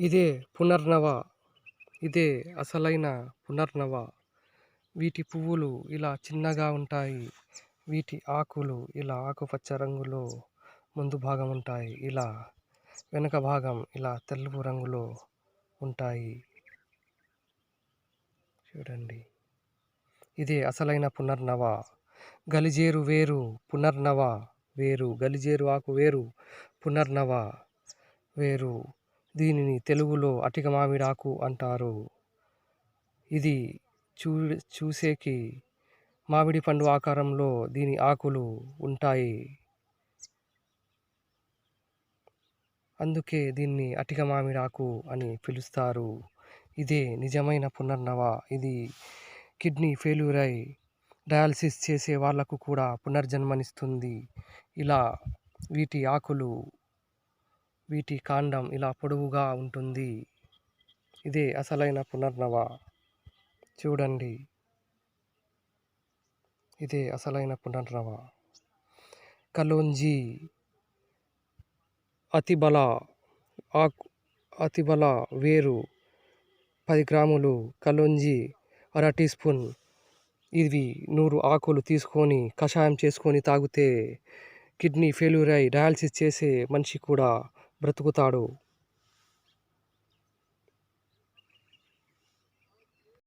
ఇదే పునర్నవ. ఇదే అసలైన పునర్నవ. వీటి పువ్వులు ఇలా చిన్నగా ఉంటాయి. వీటి ఆకులు ఇలా ఆకుపచ్చ రంగులో ముందు భాగం ఉంటాయి. ఇలా వెనుక భాగం ఇలా తెలుపు రంగులో ఉంటాయి. చూడండి. ఇదే అసలైన పునర్నవ. గలిజేరు వేరు పునర్నవ వేరు. గలిజేరు ఆకు వేరు పునర్నవ వేరు. దీనిని తెలుగులో అటిక మామిడాకు అంటారు. ఇది చూ చూసేకి మామిడి పండు ఆకారంలో దీని ఆకులు ఉంటాయి. అందుకే దీన్ని అటిక మామిడాకు అని పిలుస్తారు. ఇదే నిజమైన పునర్నవ. ఇది కిడ్నీ ఫెయిల్యూర్ అయి డయాలసిస్ చేసే వాళ్ళకు కూడా పునర్జన్మనిస్తుంది. ఇలా వీటి ఆకులు వీటి కాండం ఇలా పొడవుగా ఉంటుంది. ఇదే అసలైన పునర్నవ. చూడండి. ఇదే అసలైన పునర్నవ. కలోంజీ అతిబల. ఆకు అతిబల వేరు. పది గ్రాములు కలోంజీ అర టీ స్పూన్. ఇవి నూరు ఆకులు తీసుకొని కషాయం చేసుకొని తాగితే కిడ్నీ ఫెయిల్యూర్ అయి డయాలసిస్ చేసే మనిషి కూడా బ్రతుకుతాడు.